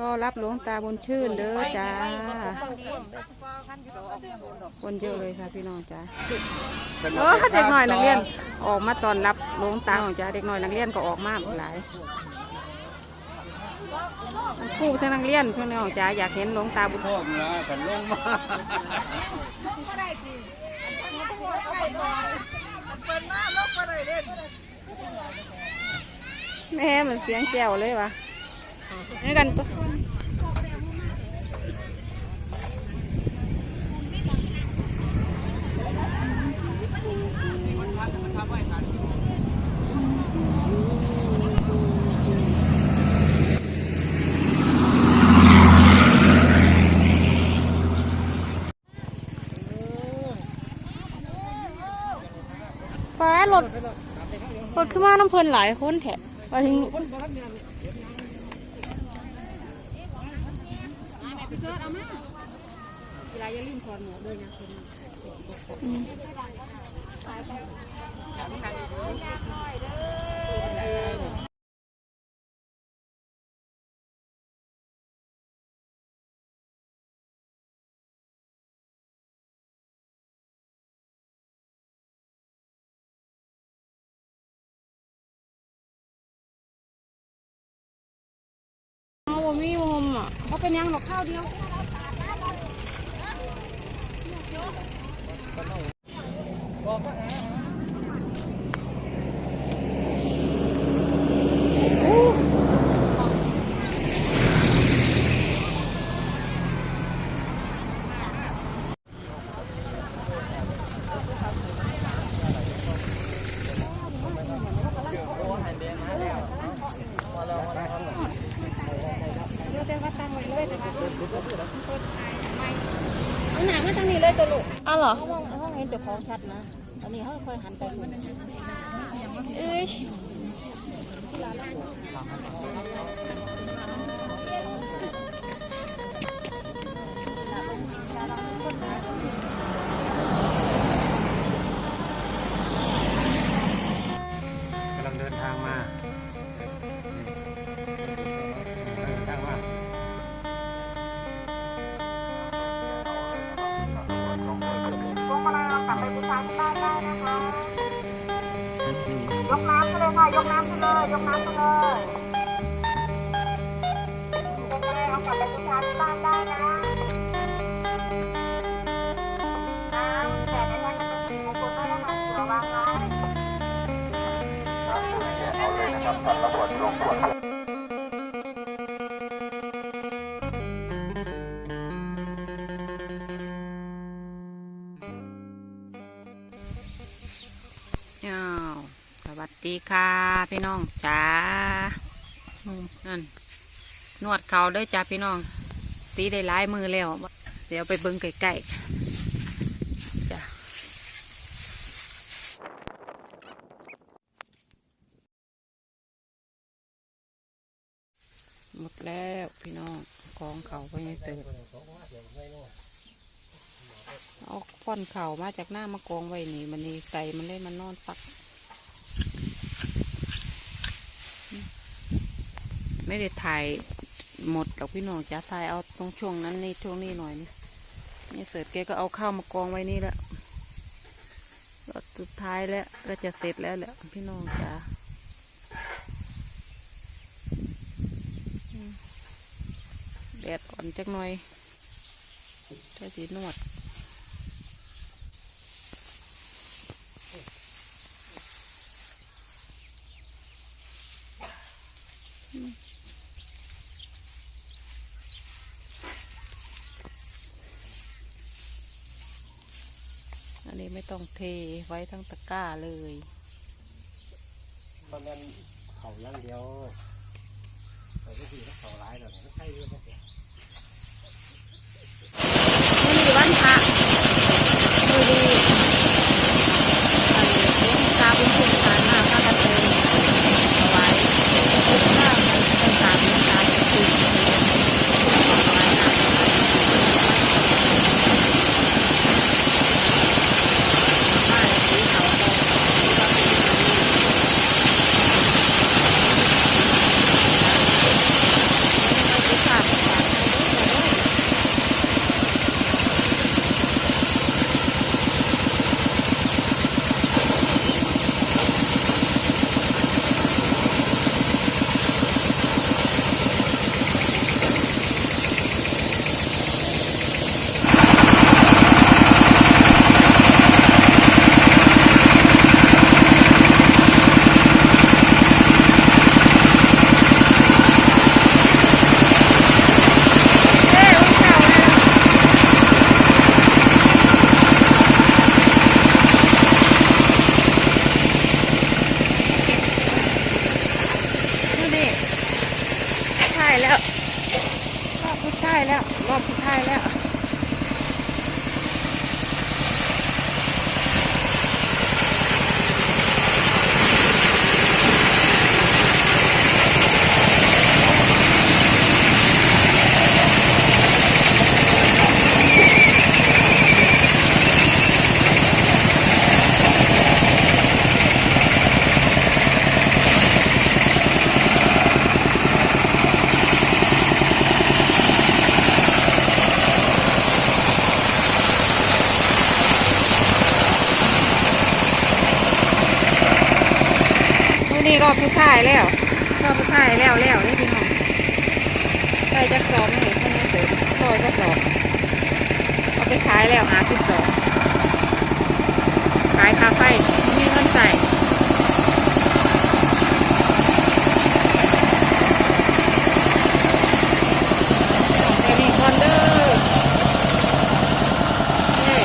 รอรับหลวงตาบุญชื่นเด้อจ้าคนเยอะเลยค่ะพี่น้องจ้าเออเด็กน้อยนักเรียนออกมาตอนรับหลวงตาของจ้าเด็กน้อยนักเรียนก็ออกมาหลายคู่ทั้งนักเรียนพี่น้องจ้าอยากเห็นหลวงตาบุญพ่อมากันลงมา แม่มันเสียงแก้วเลยวะนี่กันตัว ฟ้ารถรถขึ้นมาน้ำเพลินหลายคนแถะไปทิ้งอืม อะเขาเป็นยังหรอกข้าวเดียวเดี๋ยวแต่ว่าตั้งไว้เลยแต่ว่าเอาหนังมาทางนี้เลยตัวลูกอ้าวเหรอห้องห้องเห็ นเจ้าของชัดนะอันนี้เขาค่อยหันไปดูเอ้ยกำลังเดินทางมา กน้ำไปเลยกน้ำไปเลยพวงมาเรากลับไปบูชาที่บ้านได้นะน้ำแต่ในนั้นจะเป็นสีมงคลด้วยนะคะเสือวางไว้อ้ ดีค่ะพี่น้องจ้านั่นนวดเขาด้อจ้าพี่น้อง ตีได้หลายมือแล้ว เดี๋ยวไปเบิ้งใกล้ๆจ้าหมดแล้วพี่น้องของเขาไปยังเติมเอาฟ่อนเข่ามาจากหน้ามากองไว้นี่มันนี่ไก่มันเลยมันนอนปัก ไม่ได้ถ่ายหมดหรอกพี่น้องจะถ่ายเอาตรงช่วงนั้นนี่ช่วงนี้หน่อยนี่นี่เสร็จแกก็เอาข้าวมากองไว้นี่แล้วแล้วสุดท้ายแล้วก็จะเสร็จแล้วแหละพี่น้องจ้าแดดอ่อนจักหน่อยถ้าสีนวด อันนี้ไม่ต้องเทไว้ทั้งตะกร้าเลยตอนนั้นเขาย่างเดียวแต่ก็คือเขาร้ายแล้วไม่ใช่เรื่องนี้นี่วันพระายแล้วรอบสุดท้ายแล้วแล้วนี่พี่น้องได้จะสอบหนึ่งคนนี้เสร็จรอยก็สอบเอาไปขายแล้วหาสิบสองขายคาไฟมีเงินใส่แค่นี้ก่อนเด้อเฮ้ย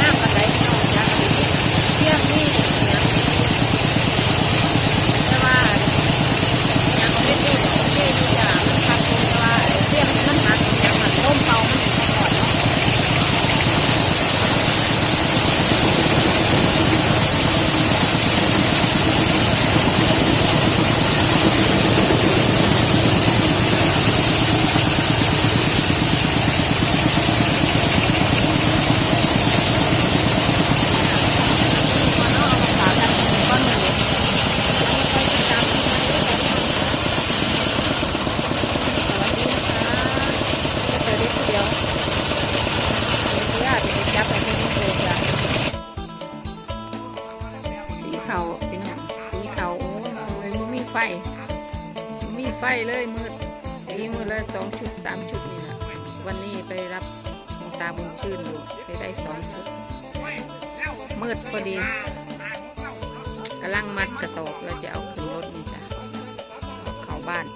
น้ำอะไรพี่น้องจ้ะเที่ยงนี่เนี่ยแต่ว่าน้ำเป็นเองโอเคอยู่จ้ะมันทำแต่ว่าเที่ยงนี่มันหักอย่างมันต้มเตามันก่อนเนาะก่อนเนาะเอามาฝากกันก้อนหนึ่งไปติดตามกันด้วยกันสวัสดีนะคะเจอเด็กเดียวเดี๋ยวญาติจะจับไปที่นี่เลยจ้ะสีเขาพี่น้องสีเขาโอ้ยมันมีไฟมันมี ไฟเลยมืดทีมืดละสองชุดสามชุดนี่แหละวันนี้ไปรับของตาบุญชื่นอยู่ไปได้สองชุด มืดพอดีกำลังมัดกระสอบเราจะเอาขึ้นรถนี่จ้ะเอาเข้าบ้าน